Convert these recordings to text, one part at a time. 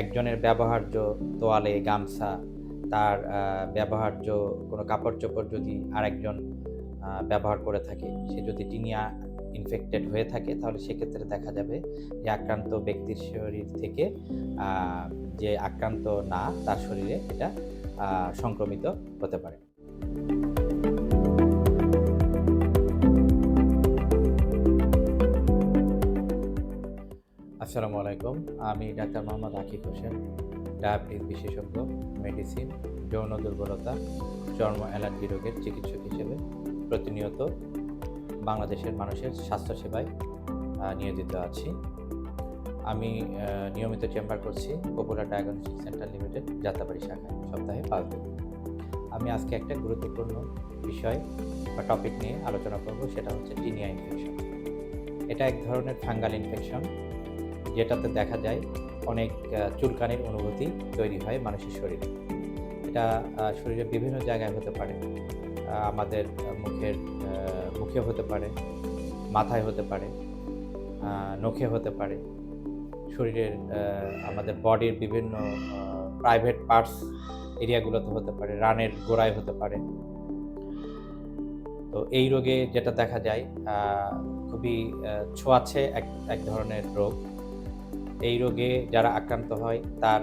একজনের ব্যবহার্য তোয়ালে গামছা, তার ব্যবহার্য কোনো কাপড় চোপড় যদি আরেকজন ব্যবহার করে থাকে, সে যদি টিনিয়া ইনফেক্টেড হয়ে থাকে, তাহলে সেক্ষেত্রে দেখা যাবে যে আক্রান্ত ব্যক্তির শরীর থেকে যে আক্রান্ত না, তার শরীরে এটা সংক্রমিত হতে পারে। আসসালামু আলাইকুম। আমি ডাক্তার মোহাম্মদ আকিব হোসেন ডায়াবেটিস বিশেষজ্ঞ, মেডিসিন, যৌন দুর্বলতা, চর্ম অ্যালার্জি রোগের চিকিৎসক হিসেবে প্রতিনিয়ত বাংলাদেশের মানুষের স্বাস্থ্যসেবায় নিয়োজিত আছি। আমি নিয়মিত চেম্বার করছি popular diagnostic centre limited, Jatrabari শাখায় সপ্তাহে পাঁচ দিন। আমি আজকে একটা গুরুত্বপূর্ণ বিষয় বা টপিক নিয়ে আলোচনা করব, সেটা হচ্ছে টিনিয়া ইনফেকশন এটা এক ধরনের ফাঙ্গাল ইনফেকশন যেটাতে দেখা যায় অনেক চুলকানির অনুভূতি তৈরি হয় মানুষের শরীরে। এটা শরীরের বিভিন্ন জায়গায় হতে পারে। আমাদের মুখের মুখে হতে পারে, মাথায় হতে পারে নখে হতে পারে। শরীরের আমাদের বডির বিভিন্ন প্রাইভেট পার্টস এরিয়াগুলোতে হতে পারে, রানের গোড়ায় হতে পারে। তো এই রোগে যেটা দেখা যায় খুবই ছোঁয়াছে এক এক ধরনের রোগ। এই রোগে যারা আক্রান্ত হয়, তার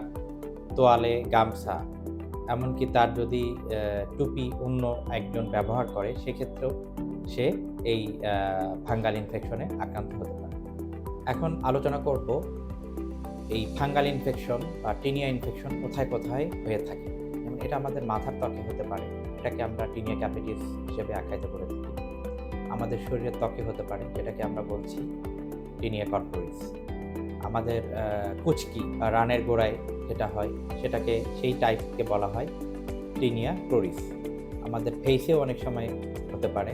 তোয়ালে গামছা, এমনকি তার যদি টুপি অন্য একজন ব্যবহার করে, সেক্ষেত্রেও সে এই ফাঙ্গাল ইনফেকশনে আক্রান্ত হতে পারে। এখন আলোচনা করব এই ফাঙ্গাল ইনফেকশন বা টিনিয়া ইনফেকশন কোথায় কোথায় হয়ে থাকে। যেমন এটা আমাদের মাথার ত্বকে হতে পারে, এটাকে আমরা টিনিয়া ক্যাপিটিস হিসেবে আখ্যায়িত করে থাকি। আমাদের শরীরের ত্বকে হতে পারে, যেটাকে আমরা বলছি টিনিয়া কর্পোরিস। আমাদের কুচকি রানের গোড়ায় যেটা হয়, সেটাকে সেই টাইপকে বলা হয় টিনিয়া ক্লোরিস আমাদের ফেসেও অনেক সময় হতে পারে।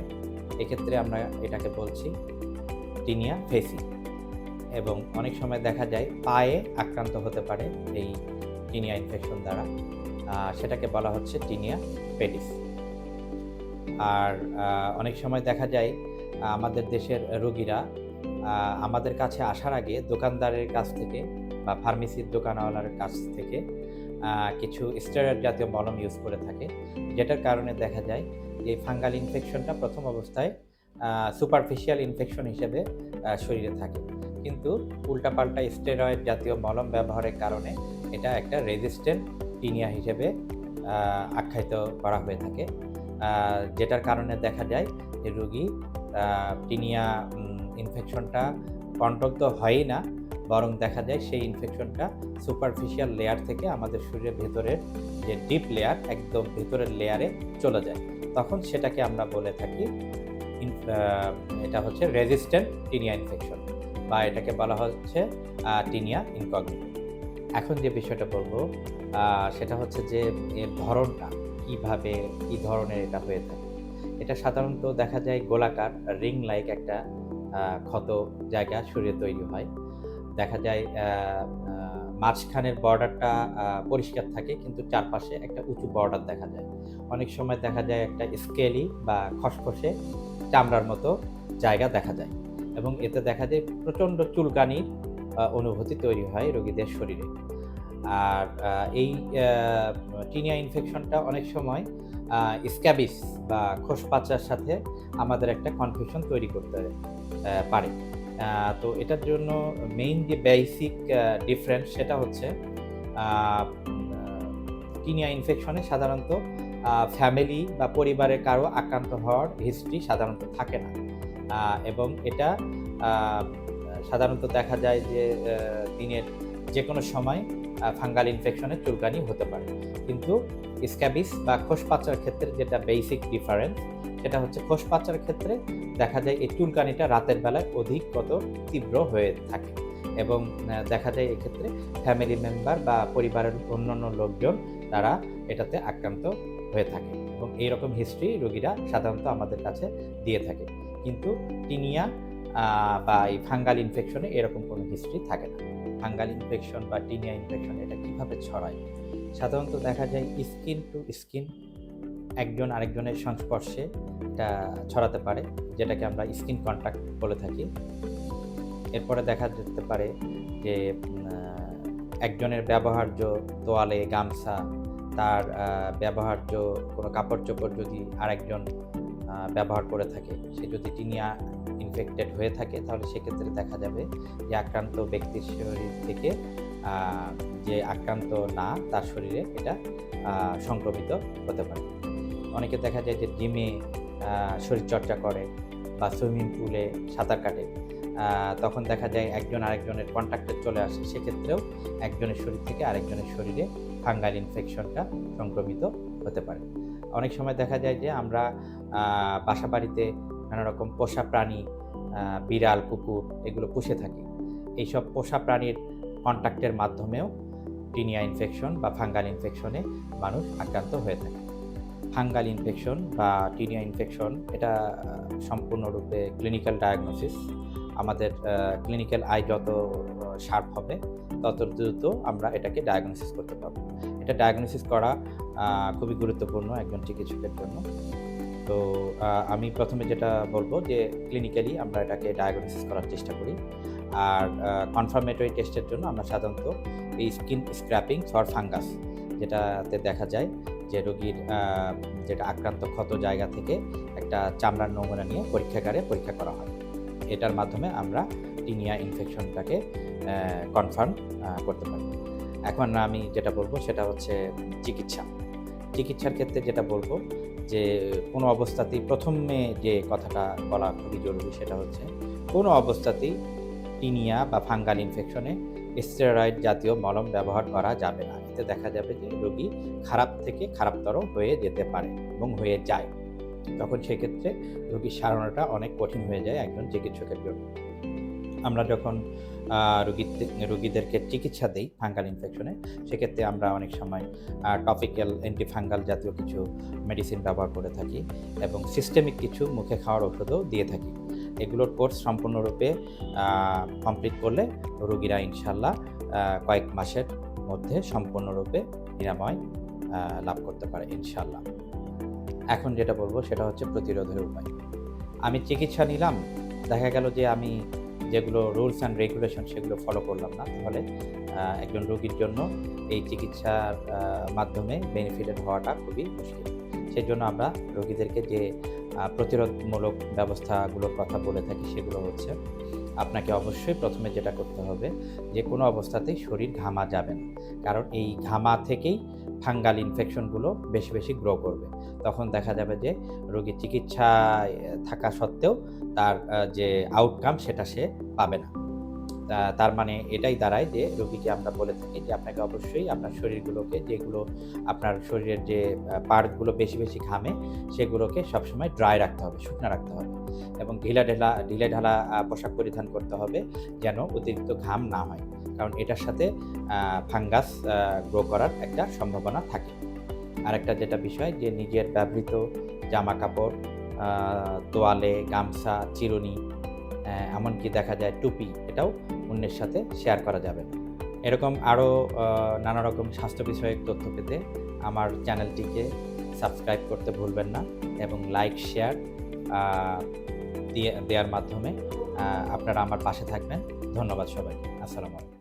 এক্ষেত্রে আমরা এটাকে বলছি টিনিয়া ফেসি। এবং অনেক সময় দেখা যায়, পায়ে আক্রান্ত হতে পারে এই টিনিয়া ইনফেকশন দ্বারা। সেটাকে বলা হচ্ছে টিনিয়া পেডিস। আর অনেক সময় দেখা যায় আমাদের দেশের রোগীরা আমাদের কাছে আসার আগে দোকানদারের কাছ থেকে বা ফার্মেসির দোকানওয়ালার কাছ থেকে কিছু স্টেরয়েড জাতীয় মলম ইউজ করে থাকে। যেটার কারণে দেখা যায় যে ফাঙ্গাল ইনফেকশনটা প্রথম অবস্থায় সুপারফিশিয়াল ইনফেকশন হিসেবে শরীরে থাকে। কিন্তু উল্টাপাল্টা স্টেরয়েড জাতীয় মলম ব্যবহারের কারণে এটা একটা রেজিস্ট্যান্ট টিনিয়া হিসেবে আখ্যায়িত করা হয়ে থাকে। যেটার কারণে দেখা যায় যে রুগী টিনিয়া ইনফেকশনটা কন্ট্রোল তো হয়ই না, বরং দেখা যায় সেই ইনফেকশনটা সুপারফিশিয়াল লেয়ার থেকে আমাদের শরীরের ভেতরের যে ডিপ লেয়ার একদম ভেতরের লেয়ারে চলে যায়। তখন সেটাকে আমরা বলে থাকি এটা হচ্ছে রেজিস্ট্যান্ট টিনিয়া ইনফেকশন বা এটাকে বলা হচ্ছে টিনিয়া ইনকগনিটো এখন যে বিষয়টা বলব সেটা হচ্ছে যে এর ধরনটা, কীভাবে, কি ধরনের এটা হয়ে থাকে। এটা সাধারণত দেখা যায় গোলাকার রিং লাইক একটা ক্ষত জায়গা শরীরে তৈরি হয়। দেখা যায় মাঝখানের বর্ডারটা পরিষ্কার থাকে কিন্তু চারপাশে একটা উঁচু বর্ডার দেখা যায়। অনেক সময় দেখা যায় একটা স্কেলি বা খসখসে চামড়ার মতো জায়গা দেখা যায় এবং এতে দেখা যায় প্রচণ্ড চুলকানির অনুভূতি তৈরি হয় রোগীদের শরীরে। আর এই টিনিয়া ইনফেকশনটা অনেক সময় স্ক্যাবিস বা খোসপাচার সাথে আমাদের একটা কনফিউশন তৈরি করতে পারে। তো এটার জন্য মেইন যে বেসিক ডিফারেন্স সেটা হচ্ছে কিনিয়া ইনফেকশনে সাধারণত ফ্যামিলি বা পরিবারের কারও আক্রান্ত হওয়ার হিস্ট্রি সাধারণত থাকে না। এবং এটা সাধারণত দেখা যায় যে দিনের যে কোনো সময় ফাঙ্গাল ইনফেকশনের চুলকানি হতে পারে। কিন্তু স্ক্যাবিস বা খোসপাচার ক্ষেত্রে যেটা বেসিক ডিফারেন্স সেটা হচ্ছে খোসপাচার ক্ষেত্রে দেখা যায় এই চুলকানিটা রাতের বেলায় অধিক কত তীব্র হয়ে থাকে এবং দেখা যায় এক্ষেত্রে ফ্যামিলি মেম্বার বা পরিবারের অন্যান্য লোকজন তারা এটাতে আক্রান্ত হয়ে থাকে এবং এইরকম হিস্ট্রি রোগীরা সাধারণত আমাদের কাছে দিয়ে থাকে। কিন্তু টিনিয়া বা এই ফাঙ্গাল ইনফেকশনে এরকম কোনো হিস্ট্রি থাকে না। ফাঙ্গাল ইনফেকশন বা টিনিয়া ইনফেকশন এটা কীভাবে ছড়ায়? সাধারণত দেখা যায় স্কিন টু স্কিন, একজন আরেকজনের সংস্পর্শে এটা ছড়াতে পারে, যেটাকে আমরা স্কিন কন্ট্যাক্ট বলে থাকি। এরপরে দেখা যেতে পারে যে একজনের ব্যবহার্য তোয়ালে গামছা, তার ব্যবহার্য কোনো কাপড় চোপড় যদি আরেকজন ব্যবহার করে থাকে, সে যদি টিনিয়া ইনফেক্টেড হয়ে থাকে, তাহলে সেক্ষেত্রে দেখা যাবে যে আক্রান্ত ব্যক্তির শরীর থেকে যে আক্রান্ত না, তার শরীরে এটা সংক্রমিত হতে পারে। অনেকে দেখা যায় যে জিমে শরীরচর্চা করে বা সুইমিং পুলে সাঁতার কাটে। তখন দেখা যায় একজন আরেকজনের কন্ট্যাক্টে চলে আসে। সেক্ষেত্রেও একজনের শরীর থেকে আরেকজনের শরীরে ফাঙ্গাল ইনফেকশনটা সংক্রমিত হতে পারে। অনেক সময় দেখা যায় যে আমরা বাসা বাড়িতে নানা রকম পোষা প্রাণী বিড়াল, কুকুর এগুলো পুষে থাকি। এইসব পোষা প্রাণীর কন্ট্যাক্টের মাধ্যমেও টিনিয়া ইনফেকশন বা ফাঙ্গাল ইনফেকশনে মানুষ আক্রান্ত হয়ে থাকে। ফাঙ্গাল ইনফেকশন বা টিনিয়া ইনফেকশন এটা সম্পূর্ণরূপে ক্লিনিক্যাল ডায়াগনোসিস আমাদের ক্লিনিক্যাল আই যত শার্প হবে, তত দ্রুত আমরা এটাকে ডায়াগনোসিস করতে পারব। এটা ডায়াগনোসিস করা খুবই গুরুত্বপূর্ণ একজন চিকিৎসকের জন্য। তো আমি প্রথমে যেটা বলব যে ক্লিনিক্যালি আমরা এটাকে ডায়াগনোসিস করার চেষ্টা করি। আর কনফার্মেটরি টেস্টের জন্য আমরা সাধারণত এই স্কিন স্ক্র্যাপিং ফর ফাঙ্গাস যেটাতে দেখা যায় যে রোগীর যেটা আক্রান্ত ক্ষত জায়গা থেকে একটা চামড়ার নমুনা নিয়ে পরীক্ষাগারে পরীক্ষা করা হয়। এটার মাধ্যমে আমরা টিনিয়া ইনফেকশনটাকে কনফার্ম করতে পারি। এখন আমি যেটা বলব সেটা হচ্ছে চিকিৎসা। চিকিৎসার ক্ষেত্রে যেটা বলব যে কোনো অবস্থাতেই প্রথমে যে কথাটা বলা খুবই জরুরি সেটা হচ্ছে কোনো অবস্থাতেই টিনিয়া বা ফাঙ্গাল ইনফেকশনে স্টেরয়েড জাতীয় মলম ব্যবহার করা যাবে না। এতে দেখা যাবে যে রোগী খারাপ থেকে খারাপতর হয়ে যেতে পারে এবং হয়ে যায়। তখন সেক্ষেত্রে রোগীর সারানোটা অনেক কঠিন হয়ে যায় একজন চিকিৎসকের জন্য। আমরা যখন আহ, রুগীদেরকে চিকিৎসা দিই ফাঙ্গাল ইনফেকশনে সেক্ষেত্রে আমরা অনেক সময় টপিক্যাল অ্যান্টিফাঙ্গাল জাতীয় কিছু মেডিসিন ব্যবহার করে থাকি এবং সিস্টেমিক কিছু মুখে খাওয়ার ওষুধও দিয়ে থাকি। এগুলোর কোর্স সম্পূর্ণরূপে কমপ্লিট করলে রোগীরা ইনশাল্লাহ কয়েক মাসের মধ্যে সম্পূর্ণরূপে নিরাময় লাভ করতে পারে ইনশাল্লাহ এখন যেটা বলব সেটা হচ্ছে প্রতিরোধের উপায়। আমি চিকিৎসা নিলাম, দেখা গেল যে আমি যেগুলো রুলস অ্যান্ড রেগুলেশন সেগুলো ফলো করলাম না, তাহলে একজন রোগীর জন্য এই চিকিৎসার মাধ্যমে বেনিফিটেড হওয়াটা খুবই মুশকিল। সেই জন্য আমরা রোগীদেরকে যে প্রতিরোধমূলক ব্যবস্থাগুলোর কথা বলে থাকি সেগুলো হচ্ছে, আপনাকে অবশ্যই প্রথমে যেটা করতে হবে, যে কোনো অবস্থাতেই শরীর ঘামা যাবে না। কারণ এই ঘামা থেকেই ফাঙ্গাল ইনফেকশনগুলো বেশি বেশি গ্রো করবে। তখন দেখা যাবে যে রোগীর চিকিৎসায় থাকা সত্ত্বেও তার যে আউটকাম সেটা সে পাবে না। তার মানে এটাই দাঁড়ায় যে রোগীকে আমরা বলে থাকি যে আপনাকে অবশ্যই আপনার শরীরগুলোকে, যেগুলো আপনার শরীরের যে পার্টগুলো বেশি বেশি ঘামে, সেগুলোকে সবসময় ড্রাই রাখতে হবে, শুকনো রাখতে হবে এবং ঢিলা ঢেলা, ঢিলে ঢালা পোশাক পরিধান করতে হবে যেন অতিরিক্ত ঘাম না হয় কারণ এটার সাথে ফাঙ্গাস গ্রো করার একটা সম্ভাবনা থাকে। আরেকটা যেটা বিষয় যে নিজের ব্যবহৃত জামা কাপড় তোয়ালে, গামছা, চিরুনি এমনকি দেখা যায় টুপি, এটাও অন্যের সাথে শেয়ার করা যাবে এরকম আরও নানা রকম স্বাস্থ্য বিষয়ক তথ্য পেতে আমার চ্যানেলটিকে সাবস্ক্রাইব করতে ভুলবেন না এবং লাইক শেয়ার দিয়ে, দেওয়ার মাধ্যমে আপনারা আমার পাশে থাকবেন। ধন্যবাদ সবাই আসসালামু আলাইকুম।